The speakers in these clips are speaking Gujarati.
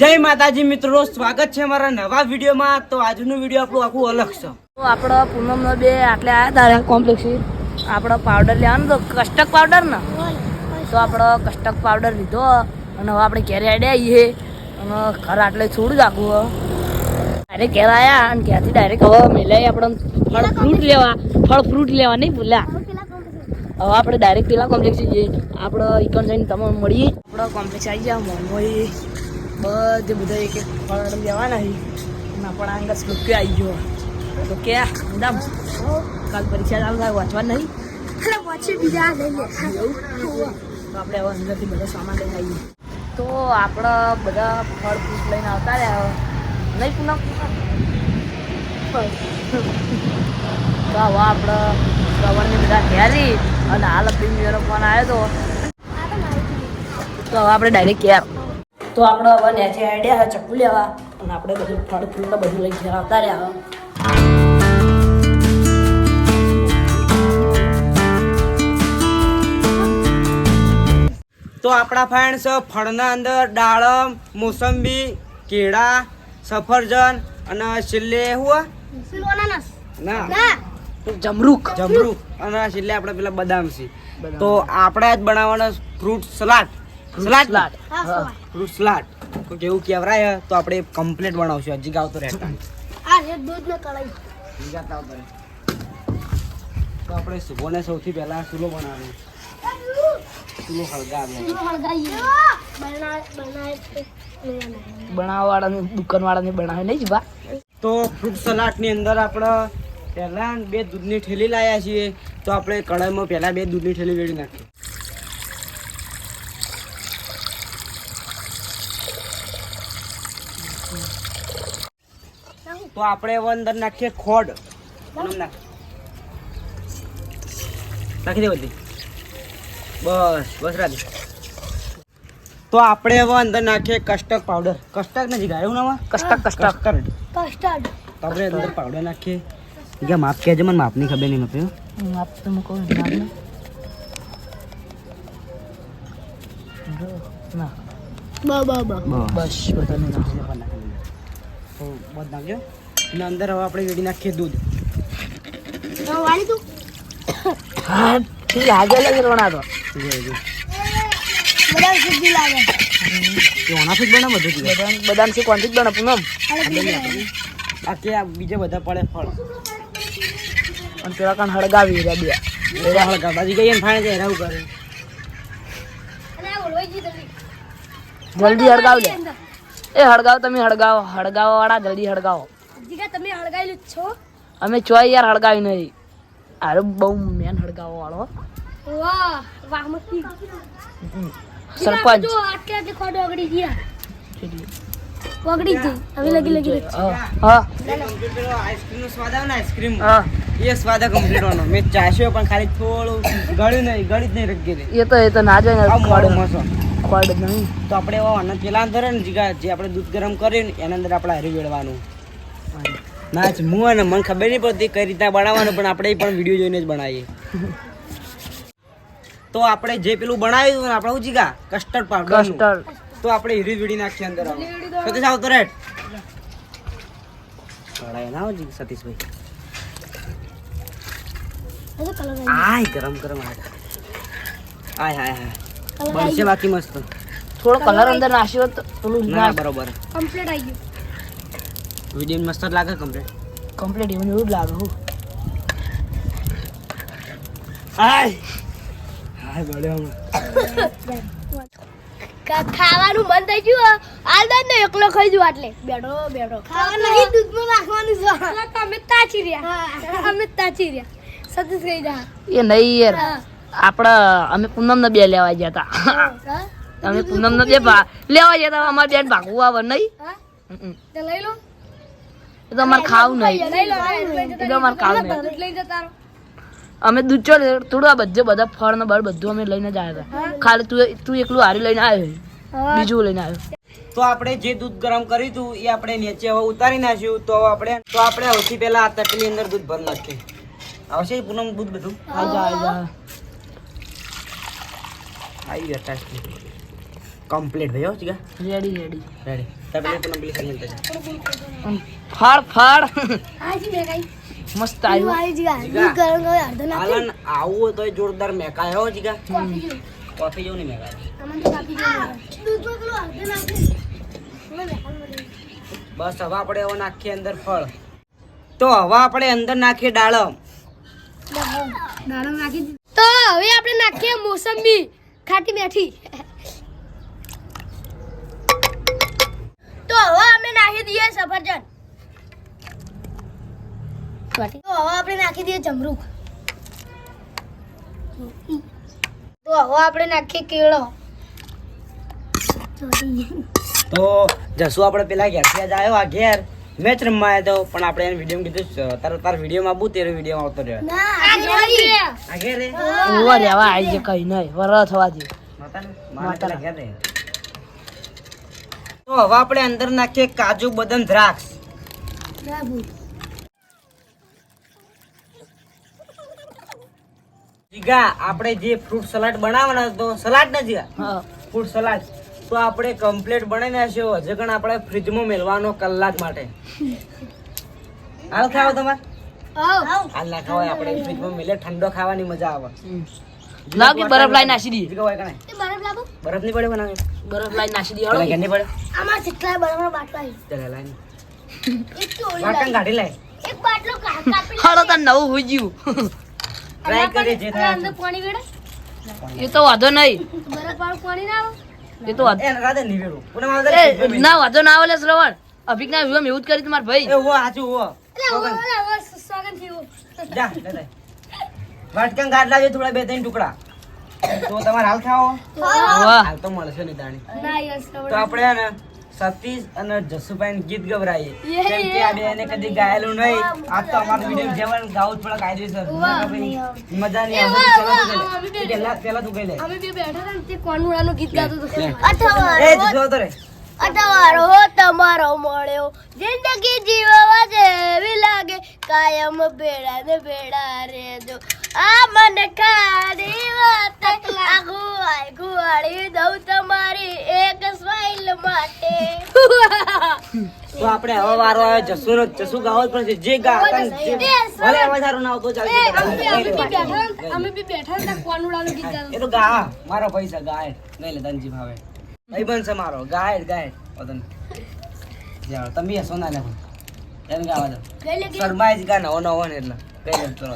જય માતાજી મિત્રો સ્વાગત છે મારા નવા વિડીયોમાં. તો આજનું વીડિયો આપણું આખું અલગ છે. તો આપણો પૂનમનો બે આટલે આવ્યા તારે કોમ્પ્લેક્સ આપણો પાવડર લેવાનો તો કસ્ટક પાવડર ને. તો આપણો કસ્ટક પાવડર લીધો અને હવે આપણે ઘેરે આડે આવીએ અને ઘર આટલે છોડી રાખવું ડાયરેક્ટ ઘેર આવ્યા અને ત્યાંથી ડાયરેક્ટ હવે મેલાય આપણે ફળ ફ્રૂટ લેવા. ફળ ફ્રૂટ લેવા નહીં ભૂલ્યા. હવે આપણે ડાયરેક્ટ પેલા કોમ્પ્લેક્સ જઈએ. આપણે ઇકોન જઈને તમે મળીએ. આપણો કોમ્પ્લેક્સ આવી જાય મોલમાં બધે બધા એક એક ફળ લેવાના છે. અને આપણા આગળ સ્લુકે આવી ગયો. તો કે મેડમ કાલ પરીક્ષા ચાલુ થાય વાંચવા નહીં. એવું? તો આપણે હવે અંદરથી બધા સામાન લઈને આવીએ. તો આપણે બધા ફળ ફ્રૂટ લઈને આવતા રહ્યા. નહીં પૂનમ? તો હવે આપણે શ્રવણને બધા ઘેરી અને હાલ અપીલ ફોન આવ્યો તો. તો હવે આપણે ડાયરેક્ટ ક્યાં? તો આપણે હવે નેચે આઈડિયા ચક્કુ લેવા. અને આપણે બધું ફળ ફૂલ ને બધું લઈ ઘેર આવતા રહ્યા તો આપણા ફ્રેન્ડ્સ ફળના અંદર દાડમ મોસંબી કેળા સફરજન અને છેલ્લે હું ના. જમરૂક. જમરૂક. અને છેલ્લે આપણે પેલા બદામ છે. તો આપણે જ બનાવવાનો ફ્રૂટ સલાડ સલાડ સલાડ હા ફ્રૂટ સલાડ તો કેવું કહેવરાય તો આપણે કમ્પ્લીટ બનાવશું. હજી ગાવ તો રહેતા વિગાત આવતો રહે. તો આપણે સુબોને સૌથી પહેલા ચૂલો બનાવવાનો ચૂલો હળગાવ્યો બનાવવા વાળાની દુકાન વાળાને બનાવે નહીં જ બા. તો ફ્રૂટ સલાડની અંદર આપણે પહેલા બે દૂધની ઠેલી લાયા છીએ. તો આપણે કઢાઈમાં પહેલા બે દૂધની ઠેલી વેડી નાખીએ તો આપણે હવે અંદર નાખીએ ખોડ નાખી દે બધી બસ બસ રાજી તો આપણે હવે અંદર નાખીએ કસ્ટર્ડ પાવડર કસ્ટર્ડ નથી ગાયું નામાં કસ્ટક કસ્ટક કસ્ટર્ડ તો આપણે અંદર પાવડર નાખીએ કે માપ કહેજો મને માપની ખબર નહીં નથી માપ તો મૂકો. ના બસ બધાને નાખો. બધું નાખજો અને અંદર હવે આપણે વેડી નાખીએ દૂધ. લાગે લાગે રોણા તો. એ ઓનાથી જ બને બધું જ. બદામ છે કોણ બને પૂનમ બાકી આ બીજા બધા પડે ફળ. અને પેલા કાન હળગાવી રહ્યા બે. બધા હળગા બાજી ગઈ ને ફાણે કરે જલ્દી હળગાવ લે એ હળગાવ તમે હળગાવો. હળગાવો વાળા જલ્દી હળગાવો. તમે હળગાયેલું છો. અમે ચોય યાર હળગાવી નહીં અરે બહુ મેન હળગાવો વાળો. વાહ વાહ મસ્તી. સરપંચ. જો આટલે આટલે ખોડો ઓગળી ગયા. ઓગળી ગઈ. હવે લગી લગી હા. હા. કમ્પ્લીટ સ્વાદ આવે ને આઈસ્ક્રીમ હા. એ સ્વાદ કમ્પ્લીટ વાનો મેં ચાસ્યો પણ ખાલી થોડું ગળ્યું નહીં ગળી જ નહીં દે એ તો એ તો ના જાય ને મસો. ખોડ નહીં. તો આપણે એવા અન્ન પેલા અંદર ને જીગા જે આપણે દૂધ ગરમ કર્યું એના અંદર આપણે હરી વેડવાનું ના જ હું અને મને ખબર નહીં પડતી કઈ રીતના બનાવવાનું પણ આપણે પણ વીડિયો જોઈને જ બનાવીએ. તો આપણે જે પેલું બનાવ્યું હતું ને આપણે શું જીગા? કસ્ટર્ડ પાવડર કસ્ટર્ડ તો આપણે હીરી વીડી નાખીએ અંદર આવો. સતીશ આવતો રેટ કઢાઈ ના હોજી સતીશભાઈ. આય ગરમ ગરમ આય. આય હાય હાય બનશે બાકી મસ્ત. થોડો કલર અંદર નાખ્યો તો પેલું ના બરોબર. કમ્પ્લીટ આવી ગયું. વીડિયો મસ્ત જ લાગે કમ્પ્લીટ કમ્પ્લીટ એવું એવું જ લાગે હું. આય હાય બળ્યો કા- ખાવાનું મન થઈ ગયું હાલ દે ને એકલો ખાઈ જુ આટલે. બેઠો બેઠો. ખાવાનું નહીં દૂધમાં નાખવાનું છે. તમે તાચી રહ્યા. અમે તાચી રહ્યા. સતીશ કહી જા. એ નહીં યાર. આપણે અમે પૂનમ ને બે લેવા ગયા હતા અમે પૂનમ ને બે લેવા ગયા હતા અમારે બેન ભાગવું આવે નહીં. લઈ લો. એ તો અમારે ખાવું નહીં. એ તો અમારે ખાવું નહીં. અમે દૂધ ચો થોડું આ બધે બધા ફળ ને બળ બધું અમે લઈને જ આવ્યા હતા. ખાલી તું તું એકલું હારી લઈને આવ્યો બીજું લઈને આવ્યો તો આપણે જે દૂધ ગરમ કર્યું હતું એ આપણે નીચે હવે ઉતારી નાખ્યું. તો આપણે તો આપણે સૌથી પહેલા આ તટની અંદર દૂધ ભર નાખીએ. આવશે પૂનમ દૂધ બધું? આ જા આ જા આવી ગયા ટાસ્ટ કમ્પ્લીટ ભાઈ હો રેડી રેડી રેડી હાજી મેં મસ્ત આવ્યું આવી તો તોય જોરદાર મેકાય હો જીગા કોફી જેવું નહીં મેકાય. બસ હવે આપણે એવો નાખીએ અંદર ફળ તો હવે આપણે અંદર નાખીએ ડાળમ તો હવે આપણે નાખીએ મોસંબી ખાટી મેઠી તો હવે દઈએ સફરજન. તો હવે આપણે નાખી દઈએ જમરૂખ. તો હવે આપણે નાખીએ કેળો. તો જસુ આપણે પેલા ઘેરથી જ આવ્યો આ ઘેર. મેચ રમવા આવ્યો હતો પણ આપણે એને વીડિયો કીધું તાર તાર વિડીયોમાં આવું તેરો વીડિયો આવતો રહ્યો. આ ઘેર રે રેવા આવી છે કઈ નહીં વરસ થવા દે માતા? ઘેર રે તો હવે આપણે અંદર નાખીએ કાજુ બદામ દ્રાક્ષ. જીગા આપણે જે ફ્રૂટ સલાડ બનાવવાના તો સલાડ ના જીગા ફ્રૂટ સલાડ. તો આપણે કમ્પ્લીટ બનાવી નાખ્યો હજુ પણ આપણે ફ્રીજમાં મેળવાનો કલાક માટે. હાલ ખાવ તમારે? હાલ ના ખાવાય આપણે. ફ્રીજમાં મેલે ઠંડો ખાવાની મજા આવે. લાવ કે બરફ લાઈ નાસી દી બરફ હોય કણે બરફ નહીં પડે બનાવે. બરફ લાઈ નાસી દી હાલો કેને પડે. આમાં જેટલા બરાબર બાટલા છે. ચાલે લાઈ એક તો વાટણ કાઢી લાય એક બાટલો કાપી હાલો તાર નવું હોઈ ગયું. ટ્રાય કરીએ જે થાય અંદર પાણી વેડે? એ તો વાંધો નહીં. બરફ વાળું પાણી ના આવે? એ તો વાંધો એને રાધે નહીં વેરું. પૂનમ આવતા ના વાંધો ના આવે લે શ્રવણ. અભિક ના એવું જ કરી તમાર ભાઈ. એ હો હાચું હો એટલે હો હો સોગન થયું જા લે. લે. વાટકણ કાઢ થોડા બે ત્રણ ટુકડા. તો તમારે હાલ ખાવો? હાલ તો મળશે નહીં તાણી. તો આપણે ને સતીશ અને જસુભાઈ ગીત ગવરાઈએ કેમ કે આ બેને કદી ગાયેલું નહીં. આ તો અમારો વીડિયો જેવન ગાવું જ પડે કાયદેસર મજા નહીં આવે. ચલો. પેલા પેલા તું ગઈ લે. અમે બે બેઠા હતા તે કોનુડાનું ગીત ગાતો હતો. અઠવારો એ જો તો રે અઠવારો તમારો મળ્યો. જિંદગી જીવવા જેવી લાગે. કાયમ ભેડા ને ભેડા રેજો મને ખારી વાત. આખું આખું દઉં તમારી એક સ્માઈલ માટે. તો આપણે હવે વારો આવે જસુ જસુ ગાવો જ પડશે જે ગા ભલે અવાજ સારો ના આવતો ચાલશે અમે બી બેઠા હતા કોનુડાનું ગીત ગાતો એ તો ગા મારો પૈસા ગાય. નહીં લે તનજી ભાવે. ભાઈ છે મારો. ગાય ગાય વતન જાઓ તમે સોના હસો ના લે એમ ગાવા દો ગઈ જ ગા નવો નવો ને એટલે. કઈ નથી કરો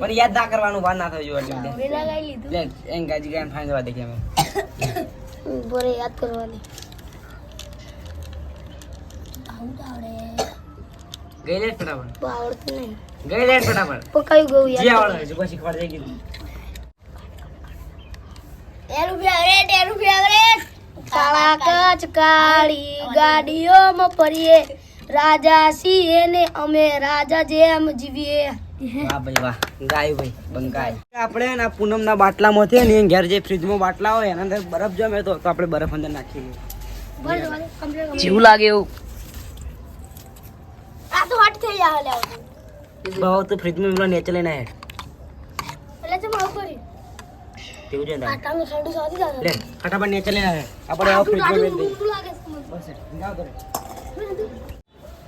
પણ યાદ ના કરવાનું વાર ના થયું એટલે મેં ના ગાઈ લીધું લે એમ ગાજી ગાય ફાઈન જવા દે અમે બોરે યાદ કરવાની. આવું તો આવડે ગઈ લે ફટાફટ. આવડતું નહીં ગઈ. જે ફેવરેટ ફેવરેટ કાળા કાચ કાળી ગાડીઓમાં ફરીએ રાજા છીએ ને અમે રાજા જેમ જીવીએ વાહ ભાઈ વાહ ગાય ભાઈ બંગાય આપણે ને આ પૂનમના બાટલામાં છે ને ઘેર જે ફ્રીજમાં બાટલા હોય એના અંદર બરફ જમે તો આપણે બરફ અંદર નાખી જેવું લાગે એવું. આ તો હટ થઈ જાય લે તો ફ્રીજમાં પેલો નેચે લઈને આય એટલે તો મારું કરી તેવું છે ને તારે. આટાનું ઠંડુ સાથી જાય લે ફટાફટ નેચે લઈને આપણે હવે ફ્રીજમાં મેળ દઈએ લાગે બસ એ, જાઓ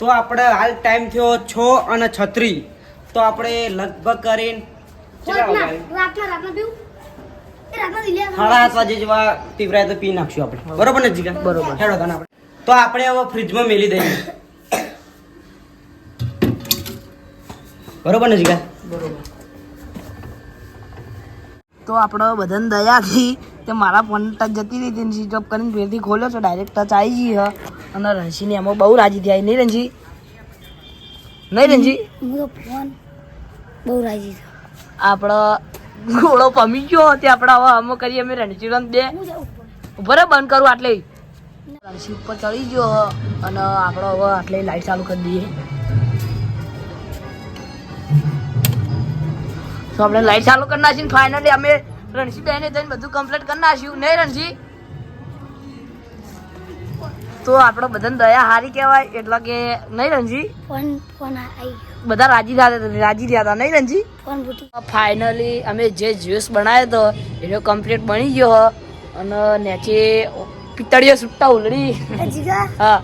તો આપણે હાલ ટાઈમ થયો છ અને છત્રી. તો આપણે લગભગ કરીને કેટલા રાતના વાગે? રાતના રાતના પીવું? એ રાતના દિલ્હી સાડા સાત વાગે જેવા પીવરાય તો પી નાખશું આપણે. બરોબર. ને જીગા? બરોબર. હેડો તને આપણે. તો આપણે હવે ફ્રીજમાં મેલી દઈએ. બરોબર ને જીગા? બરોબર. તો આપણો બધાને દયાથી તે મારા ફોન ટચ જતી રહી હતી સ્વિચ ઓફ કરીને ફેરથી ખોલ્યો છે ડાયરેક્ટ ટચ આવી ગઈ હ અને રંજીની એમાં બહુ રાજી થાય. નહીં રણજી? નહીં રણજી? ફોન બહુ રાજી આપણો ઘોડો પમી ગયો તે આપણે હવે અમો કરીએ અમે રણજીવન બે. જાઉં બંધ કરું આટલે. રણજી ઉપર ચડી ગયો અને આપણો હવે આટલે લાઈટ ચાલુ કરી દઈએ. તો આપણે લાઈટ ચાલુ કરી નાખી ફાઇનલી અમે રણજી બેને જઈને બધું કમ્પ્લીટ કરી નાખ્યું. નહીં રણજી? તો આપણો બધાને દયા હારી કહેવાય એટલે કે નહીં રણજી? બધા રાજી થયા રાજી થયા હતા. નહીં ફોન ફાઇનલી અમે જે જ્યુસ બનાવ્યો હતો એનો કમ્પ્લીટ બની ગયો. અને નેચે પિત્તળીઓ સુટ્ટા ઉલડી. હા.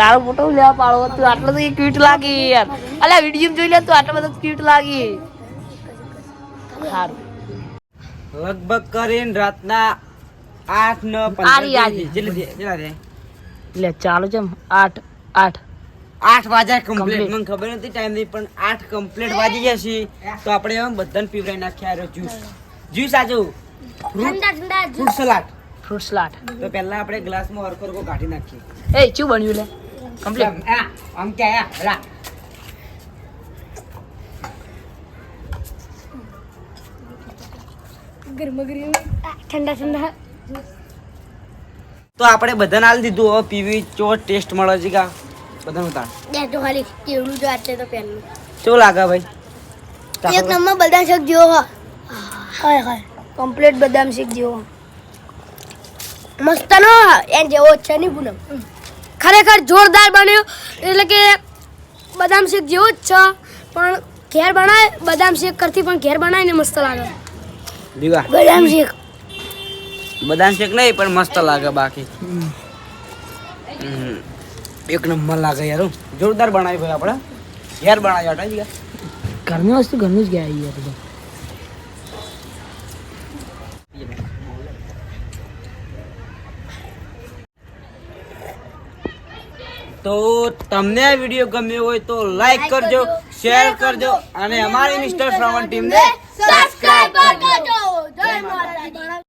તારો મોટો લેવા પાડો. તું આટલો તો ક્યુટ લાગી યાર. અલ્યા વીડિયો જોઈ લે તું આટલો બધો ક્યુટ લાગી. સારું લગભગ કરીને રાતના આઠ ને આરી, આરી. પંદર? લે ચાલો છે આઠ આઠ. આઠ વાગ્યા કમ્પ્લીટ મને ખબર નથી ટાઈમની પણ આઠ કમ્પ્લીટ વાગી ગયા છે. તો આપણે એમ બધાને પીવડાવી નાખ્યા જ્યુસ જ્યુસ આજે ઠંડા ઠંડા ફ્રૂટ સલાડ ફ્રૂટ સલાડ તો પહેલા આપણે ગ્લાસમાં હરકો હરકો કાઢી નાખીએ. એ શું બન્યું લે? કમ્પ્લીટ આ, આમ કે પેલા. ગરમ ગરમ ઠંડા ઠંડા તો આપણે બધાને નાલ દીધું. હવે પીવી ચો ટેસ્ટ મળે છે કા? બધાનું તાણ બે તો ખાલી કેવડું જો આટલે તો પહેલું ચો લાગે ભાઈ? એક. નંબર બદામ શેક જેવો હાય હાય. કમ્પ્લીટ બદામ શેક જેવો મસ્ત નો એન જેવો છે નહીં પૂનમ ખરેખર જોરદાર બન્યો. એટલે કે બદામ શેક જેવો જ છે. પણ ઘેર બનાય બદામ શેક કરતી પણ ઘેર બનાય ને મસ્ત લાગે. દીવા. બદામ શેક. બદામ શેક નહીં પણ મસ્ત લાગે બાકી. હમ. એક નંબર લાગે યાર હો. જોરદાર બનાવી ભાઈ આપણે. ઘેર બનાવી જીગા ઘરની વસ્તુ ઘરનું જ ગયા યાર તો તમને આ વીડિયો ગમ્યો હોય તો લાઈક કરજો શેર કરજો અને અમારી મિસ્ટર શ્રવણ ટીમને સબસ્ક્રાઇબ કરજો.